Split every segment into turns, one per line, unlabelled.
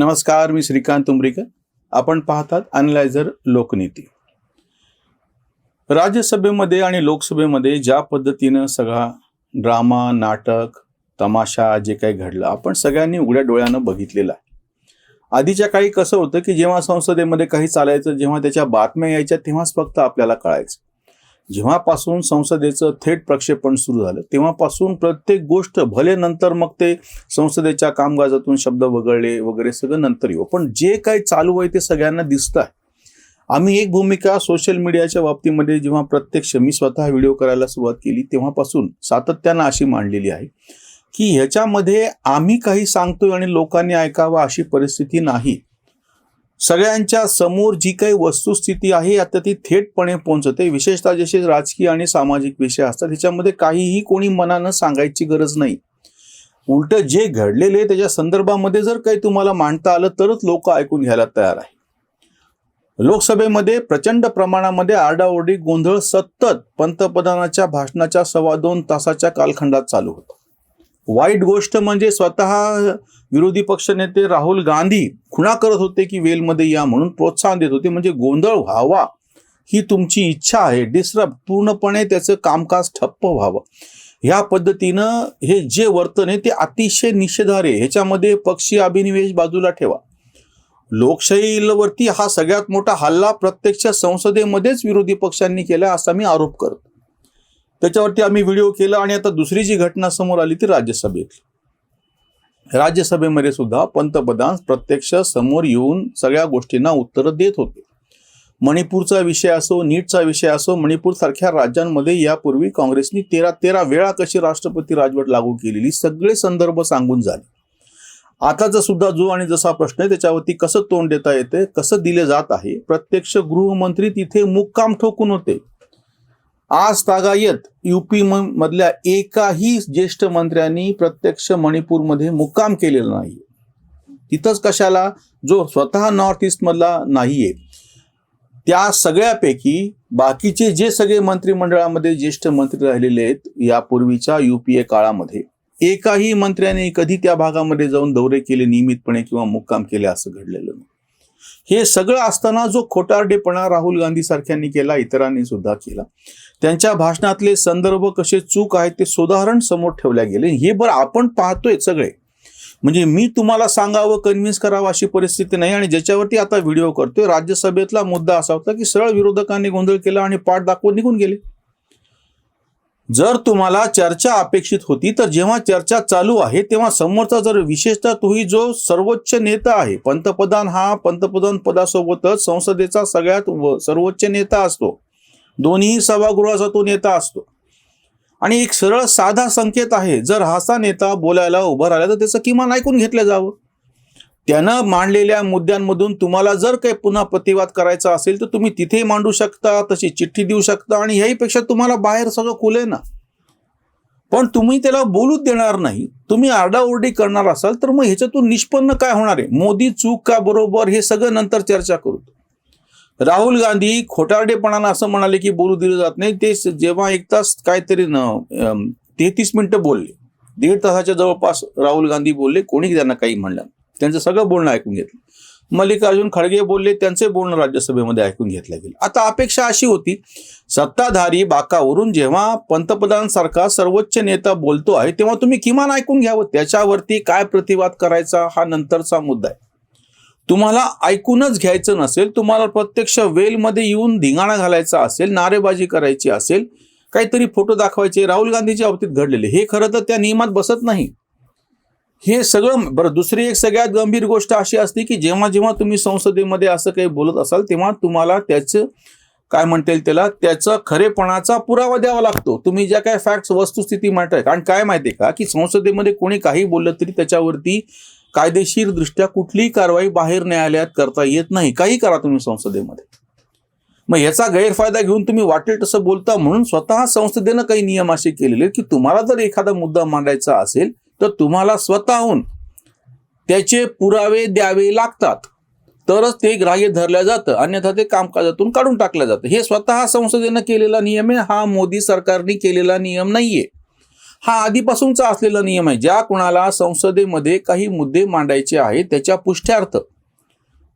नमस्कार मी श्रीकांत उमरीकर आपण पाहतात अनलायझर लोकनीती. राज्यसभेमध्ये आणि लोकसभेमध्ये ज्या पद्धतीनं सगळा ड्रामा नाटक तमाशा जे काही घडलं आपण सगळ्यांनी उघड्या डोळ्यानं बघितलेलं आहे. आधीच्या काळी कसं होतं की जेव्हा संसदेमध्ये काही चालायचं जेव्हा त्याच्या बातम्या यायच्या तेव्हाच फक्त आपल्याला कळायचं. जेव्हापासून संसदेचं थेट प्रक्षेपण सुरू झालं तेव्हापासून प्रत्येक गोष्ट भले नंतर मग ते संसदेच्या कामकाजातून शब्द वगळले वगैरे सगळं नंतर येऊ. पण जे काही चालू आहे ते सगळ्यांना दिसतं आहे. आम्ही एक भूमिका सोशल मीडियाच्या बाबतीमध्ये जेव्हा प्रत्यक्ष मी स्वतः व्हिडिओ करायला सुरुवात केली तेव्हापासून सातत्यानं अशी मांडलेली आहे की ह्याच्यामध्ये आम्ही काही सांगतोय आणि लोकांनी ऐकावं अशी परिस्थिती नाही. सगळ्यांच्या समोर जी काही वस्तुस्थिती आहे आता ती थेटपणे पोहोचते. विशेषतः जसे राजकीय आणि सामाजिक विषय असतात त्याच्यामध्ये काहीही कोणी मनानं सांगायची गरज नाही. उलट जे घडलेले आहे त्याच्या संदर्भामध्ये जर काही तुम्हाला मांडता आलं तरच लोक ऐकून घ्यायला तयार आहे. लोकसभेमध्ये प्रचंड प्रमाणामध्ये आरडाओरडी गोंधळ सतत पंतप्रधानाच्या भाषणाच्या सव्वा दोन तासाच्या कालखंडात चालू होता. वाईट गोष्ट म्हणजे स्वतः विरोधी पक्षनेते राहुल गांधी खुणा करत होते की वेलमध्ये या म्हणून प्रोत्साहन देत होते. म्हणजे गोंधळ व्हावा ही तुमची इच्छा आहे. डिस्टर्ब पूर्णपणे त्याचं कामकाज ठप्प व्हावं. ह्या पद्धतीनं हे जे वर्तन आहे ते अतिशय निषेधार्ह ह्याच्यामध्ये पक्षी अभिनिवेश बाजूला ठेवा. लोकशाहीवरती हा सगळ्यात मोठा हल्ला प्रत्यक्ष संसदेमध्येच विरोधी पक्षांनी केला असा मी आरोप करतो. त्याच्यावरती आम्ही व्हिडिओ केला आणि आता दुसरी जी घटना समोर आली ती राज्यसभेत राज्यसभेमध्ये सुद्धा पंतप्रधान प्रत्यक्ष समोर येऊन सगळ्या गोष्टींना उत्तरं देत होते. मणिपूरचा विषय असो नीटचा विषय असो मणिपूरसारख्या राज्यांमध्ये यापूर्वी काँग्रेसनी तेरा तेरा वेळा कशी राष्ट्रपती राजवट लागू केलेली सगळे संदर्भ सांगून झाले. आताचा सुद्धा जो आणि जसा प्रश्न आहे त्याच्यावरती कसं तोंड देता येते कसं दिले जात आहे प्रत्यक्ष गृहमंत्री तिथे मुक्काम ठोकून होते. आज तागायत युपी मधल्या एकाही ज्येष्ठ मंत्र्यांनी प्रत्यक्ष मणिपूरमध्ये मुक्काम केलेला नाही. तिथंच कशाला? जो स्वतः नॉर्थ ईस्ट मधला नाहीये. त्या सगळ्यापैकी बाकीचे जे सगळे मंत्रिमंडळामध्ये ज्येष्ठ मंत्री राहिलेले आहेत यापूर्वीच्या युपीए काळामध्ये. एकाही मंत्र्याने कधी त्या भागामध्ये जाऊन दौरे केले नियमितपणे किंवा मुक्काम केले असं घडलेलं नाही. हे सगळं असताना जो खोटारडेपणा राहुल गांधी सारख्यांनी केला इतरांनी सुद्धा केला. त्यांच्या भाषणातले संदर्भ कसे चूक आहेत ते सुधारण समोर ठेवल्या गेले. हे बरं आपण पाहतोय सगळे. म्हणजे मी तुम्हाला सांगावं कन्व्हिन्स करावं अशी परिस्थिती नाही आणि ज्याच्यावरती आता व्हिडिओ करतोय. राज्यसभेतला मुद्दा असा होता की सरळ विरोधकांनी गोंधळ केला आणि पाठ दाखवून निघून गेले. जर तुम्हाला चर्चा अपेक्षित होती तर जेव्हा चर्चा चालू आहे तेव्हा समोरचा जर विशेषतः तोही जो सर्वोच्च नेता आहे पंतप्रधान हा पंतप्रधान पदासोबतच संसदेचा सगळ्यात सर्वोच्च नेता असतो. दोन्ही सभागृहाचा तो नेता असतो. आणि एक सरळ साधा संकेत आहे जर हासा नेता बोलायला उभं राहिला तर त्याचं किमान ऐकून घेतलं जावं. त्यानं मांडलेल्या मुद्द्यांमधून तुम्हाला जर काही पुन्हा प्रतिवाद करायचा असेल तर तुम्ही तिथेही मांडू शकता तशी चिठ्ठी देऊ शकता आणि ह्याहीपेक्षा तुम्हाला बाहेर सगळं खुले ना. पण तुम्ही त्याला बोलूच देणार नाही. तुम्ही आरडाओरडी करणार असाल तर मग ह्याच्यातून निष्पन्न काय होणार आहे? मोदी चूक का बरोबर हे सगळं नंतर चर्चा करू. राहुल गांधी खोटारडेपणानं असं म्हणाले की बोलू दिलं जात नाही. ते जेव्हा एक तास काहीतरी न तेहतीस मिनिटं बोलले. दीड तासाच्या जवळपास राहुल गांधी बोलले. कोणी त्यांना काही म्हणलं त्यांचं सगळं बोलणं ऐकून घेतलं. मल्लिकार्जुन खडगे बोलले त्यांचे बोलणं राज्यसभेमध्ये ऐकून घेतलं गेलं. आता अपेक्षा अशी होती सत्ताधारी बाकावरून जेव्हा पंतप्रधानसारखा सर्वोच्च नेता बोलतो आहे तेव्हा तुम्ही किमान ऐकून घ्यावं. त्याच्यावरती काय प्रतिवाद करायचा हा नंतरचा मुद्दा आहे. तुम्हाला ऐकूनच घ्यायचं नसेल तुम्हाला प्रत्यक्ष वेलमध्ये येऊन धिंगाणा घालायचा असेल नारेबाजी करायची असेल काहीतरी फोटो दाखवायचे राहुल गांधीच्या बाबतीत घडलेले हे खरं तर त्या नियमात बसत नाही. हे सगळं बरं दुसरी एक सगळ्यात गंभीर गोष्ट अशी असते की जेव्हा जेव्हा तुम्ही संसदेमध्ये असं काही बोलत असाल तेव्हा तुम्हाला त्याचं काय म्हणता येईल त्याला त्याचा खरेपणाचा पुरावा द्यावा लागतो. तुम्ही ज्या काय फॅक्ट्स वस्तुस्थिती मांडताय कारण काय माहितीये का की संसदेमध्ये कोणी काही बोललं तरी त्याच्यावरती कायदेशीर दृष्ट्या कुठलीही कारवाई बाहेर न्यायालयात करता येत नाही. काही करा तुम्ही संसदेमध्ये. मग याचा गैरफायदा घेऊन तुम्ही वाटेल तसं बोलता म्हणून स्वतः संसदेनं काही नियम असे केलेले की तुम्हाला जर एखादा मुद्दा मांडायचा असेल तर तुम्हाला स्वतःहून त्याचे पुरावे द्यावे लागतात. तरच ते ग्राह्य धरलं जातं. अन्यथा ते कामकाजातून काढून टाकलं जातं. हे स्वतः संसदेनं केलेला नियम आहे. हा मोदी सरकारने केलेला नियम नाहीये. हा आधीपासूनचा असलेला नियम आहे. ज्या कुणाला संसदेमध्ये काही मुद्दे मांडायचे आहेत त्याच्या पुष्ट्यार्थ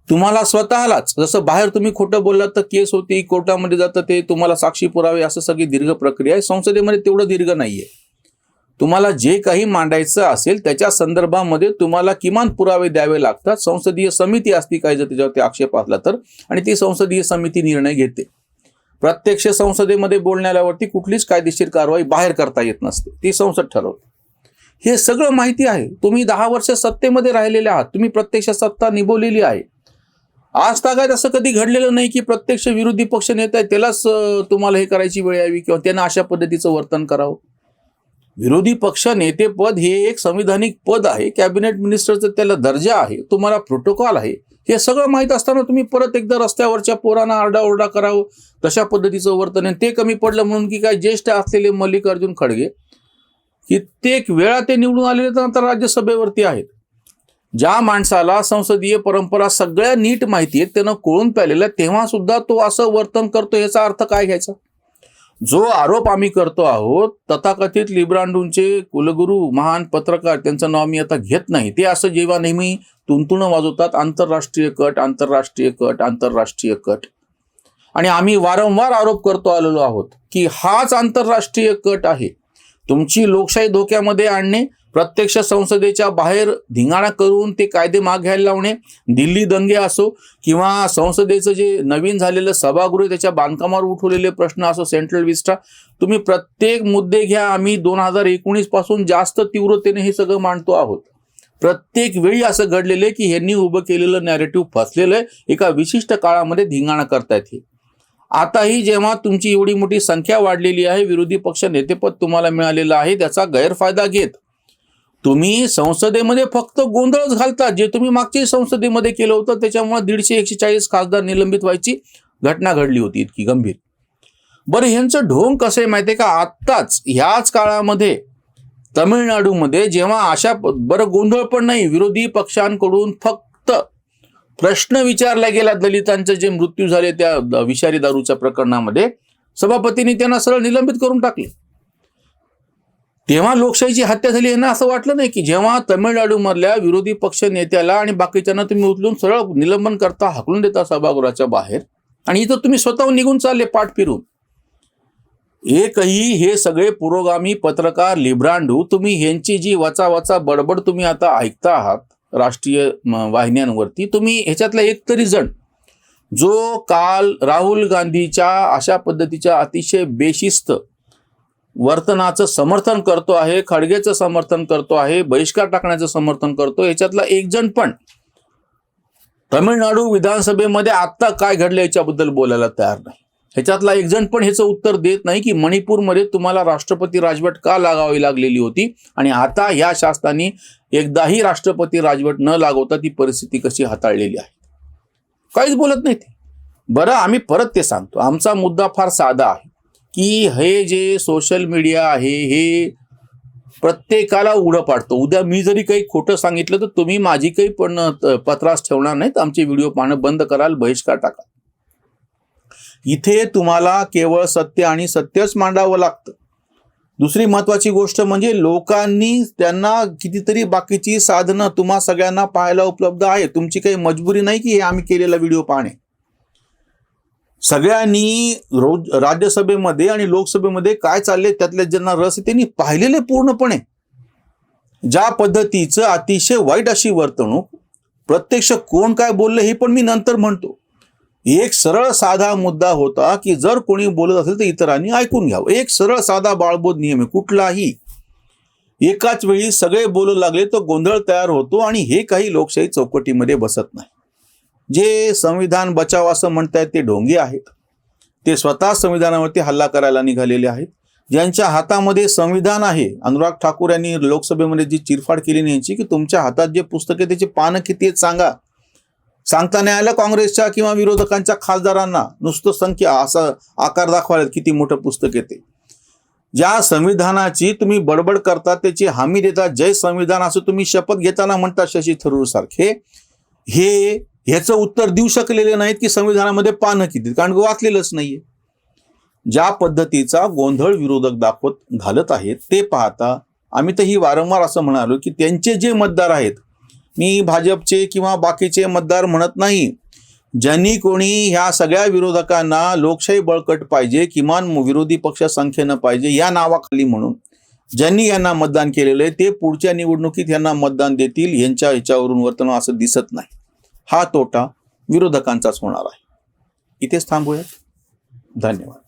तुम्हाला स्वतःलाच जसं बाहेर तुम्ही खोटं बोललात तर केस होती कोर्टामध्ये जातं ते तुम्हाला साक्षी पुरावे असं सगळी दीर्घ प्रक्रिया आहे. संसदेमध्ये तेवढं दीर्घ नाहीये. तुम्हाला जे काही मांडायचं असेल त्याच्या संदर्भामध्ये तुम्हाला किमान पुरावे द्यावे लागतात. संसदीय समिती असती काही जर त्याच्यावरती आक्षेप असला तर आणि ती संसदीय समिती निर्णय घेते. प्रत्यक्ष संसदेमध्ये बोलण्यावरती कुठलीच कायदेशीर कारवाई बाहेर करता येत नसते. ती संसद ठरवते. हे सगळं माहिती आहे. तुम्ही दहा वर्ष सत्तेमध्ये राहिलेले आहात. तुम्ही प्रत्यक्ष सत्ता निभवलेली आहे. आज तागायत असं कधी घडलेलं नाही की प्रत्यक्ष विरोधी पक्ष नेता आहे त्यालाच तुम्हाला हे करायची वेळ यावी किंवा त्यांना अशा पद्धतीचं वर्तन करावं? विरोधी पक्ष नेतेपद हे एक संविधानिक पद आहे. कॅबिनेट मिनिस्टरचं त्याला दर्जा आहे. तुम्हाला प्रोटोकॉल आहे. हे सगळं माहीत असताना तुम्ही परत एकदा रस्त्यावरच्या पोरांना आरडाओरडा करावं. तशा पद्धतीचं वर्तन आहे. ते कमी पडलं म्हणून की काय ज्येष्ठ असलेले मल्लिकार्जुन खडगे कित्येक वेळा ते निवडून आलेले तर आता राज्यसभेवरती आहेत. ज्या माणसाला संसदीय परंपरा सगळ्या नीट माहिती आहेत त्यानं कोळून प्यालेलं तेव्हा सुद्धा तो असं वर्तन करतो याचा अर्थ काय घ्यायचा? जो आरोप आम्ही करतो आहोत तथाकथित लिब्रांडूंचे कुलगुरू महान पत्रकार त्यांचं नाव मी आता घेत नाही. ते असं जेव्हा नेहमी तुंतुणं वाजवतात आंतरराष्ट्रीय कट आंतरराष्ट्रीय कट आंतरराष्ट्रीय कट. आणि आम्ही वारंवार आरोप करतो आलेलो आहोत की हाच आंतरराष्ट्रीय कट आहे. तुमची लोकशाही धोक्यामध्ये आणणे प्रत्यक्ष संसदेच्या बाहेर धिंगाणा करून ते कायदे माग घ्यायला लावणे दिल्ली दंगे असो किंवा संसदेचं जे नवीन झालेलं सभागृह त्याच्या बांधकामावर उठवलेले प्रश्न असो सेंट्रल विस्टा तुम्ही प्रत्येक मुद्दे घ्या आम्ही दोन हजार एकोणीसपासून जास्त तीव्रतेने हे सगळं मांडतो आहोत. प्रत्येक वेळी असं घडलेलं आहे की ह्यांनी उभं केलेलं नॅरेटिव्ह फसलेलं आहे एका विशिष्ट काळामध्ये धिंगाणा करतायत हे. आताही जेव्हा तुमची एवढी मोठी संख्या वाढलेली आहे विरोधी पक्ष नेतेपद तुम्हाला मिळालेलं आहे त्याचा गैरफायदा घेत तुम्ही संसदेमध्ये फक्त गोंधळच घालता. जे तुम्ही मागच्या संसदेमध्ये केलं होतं त्याच्यामुळे दीडशे एकशे चाळीस खासदार निलंबित व्हायची घटना घडली होती इतकी गंभीर. बरं ह्यांचं ढोंग कसं आहे माहिती आहे का? आत्ताच ह्याच काळामध्ये तमिळनाडूमध्ये जेव्हा अशा बरं गोंधळ पण नाही विरोधी पक्षांकडून फक्त प्रश्न विचारला गेला दलितांचे जे मृत्यू झाले त्या द- विषारी दारूच्या प्रकरणामध्ये सभापतींनी त्यांना सरळ निलंबित करून टाकले. तेव्हा लोकशाहीची हत्या झाली यांना असं वाटलं नाही की जेव्हा तमिळनाडूमधल्या विरोधी पक्ष नेत्याला आणि बाकीच्यांना तुम्ही उचलून सरळ निलंबन करता हाकलून देता सभागृहाच्या बाहेर आणि इथं तुम्ही स्वतःहून निघून चालले पाठ फिरून. एकही हे सगळे पुरोगामी पत्रकार लिब्रांडू तुम्ही ह्यांची जी वचा वचा बडबड तुम्ही आता ऐकता आहात राष्ट्रीय वाहिन्यांवरती तुम्ही ह्याच्यातला एक तरी जण जो काल राहुल गांधीच्या अशा पद्धतीच्या अतिशय बेशिस्त वर्तनाचं समर्थन करतो आहे खडगेचं समर्थन करतो आहे बहिष्कार टाकण्याचं समर्थन करतो याच्यातला एक जण पण तमिळनाडू विधानसभेमध्ये आत्ता काय घडलं याच्याबद्दल बोलायला तयार नाही. ह्याच्यातला एक जण पण ह्याचं उत्तर देत नाही की मणिपूरमध्ये तुम्हाला राष्ट्रपती राजवट का लागावी लागलेली होती? आणि आता ह्या शासनाने एकदाही राष्ट्रपती राजवट न लागवता ती परिस्थिती कशी हाताळलेली आहे? काहीच बोलत नाही ते. बरं आम्ही परत ते सांगतो. आमचा मुद्दा फार साधा आहे. की हे जे सोशल मीडिया आहे हे प्रत्येकाला उघडं पाडतो. उद्या मी जरी काही खोटं सांगितलं तर तुम्ही माझी काही पण पत्रास ठेवणार नाहीत. आमचे व्हिडिओ पाहणं बंद कराल बहिष्कार टाका. इथे तुम्हाला केवळ सत्य आणि सत्यच मांडावं लागतं. दुसरी महत्वाची गोष्ट म्हणजे लोकांनी त्यांना कितीतरी बाकीची साधनं तुम्हा सगळ्यांना पाहायला उपलब्ध आहे तुमची काही मजबुरी नाही की हे आम्ही केलेला व्हिडिओ पाहणे. सगळ्यांनी रोज राज्यसभेमध्ये आणि लोकसभेमध्ये काय चालले त्यातले ज्यांना रस आहे त्यांनी पाहिलेले पूर्णपणे. ज्या पद्धतीचं अतिशय वाईट अशी वर्तणूक प्रत्यक्ष कोण काय बोललं हे पण मी नंतर म्हणतो. एक सरळ साधा मुद्दा होता की जर कोणी बोलत असेल तर इतरांनी ऐकून घ्यावं. एक सरळ साधा बाळबोध नियम आहे कुठलाही. एकाच वेळी सगळे बोलू लागले तर गोंधळ तयार होतो आणि हे काही लोकशाही चौकटीमध्ये बसत नाही. जे संविधान बचाव असं म्हणतायत ते ढोंगी आहेत. ते स्वतः संविधानावरती हल्ला करायला निघालेले आहेत. ज्यांच्या हातामध्ये संविधान आहे अनुराग ठाकूर यांनी लोकसभेमध्ये जी चिरफाड केली नाही यांची की तुमच्या हातात जे पुस्तक आहे त्याची पानं किती आहेत सांगा. सांगता नाही आलं काँग्रेसच्या किंवा विरोधकांच्या खासदारांना? नुसतं संख्या असं आकार दाखवायला किती मोठं पुस्तक येते ज्या संविधानाची तुम्ही बडबड करता त्याची हमी देता जय संविधान असं तुम्ही शपथ घेताना म्हणता शशी थरूर सारखे. हे ह्याचं उत्तर देऊ शकलेले नाहीत की संविधानामध्ये पानं किती आहेत, कारण वाचलेलंच नाहीये. ज्या पद्धतीचा गोंधळ विरोधक दाखवत घालत आहेत ते पाहता आम्ही तर ही वारंवार असं म्हणालो की त्यांचे जे मतदार आहेत मी भाजपचे किंवा बाकीचे मतदार म्हणत नाही ज्यांनी कोणी ह्या सगळ्या विरोधकांना लोकशाही बळकट पाहिजे किमान विरोधी पक्ष संख्येनं पाहिजे या नावाखाली म्हणून ज्यांनी यांना मतदान केलेलं आहे ते पुढच्या निवडणुकीत यांना मतदान देतील यांच्या ह्याच्यावरून वर्तन असं दिसत नाही. हा तोटा विरोधकांचाच होणार आहे. इथेच थांबूया धन्यवाद.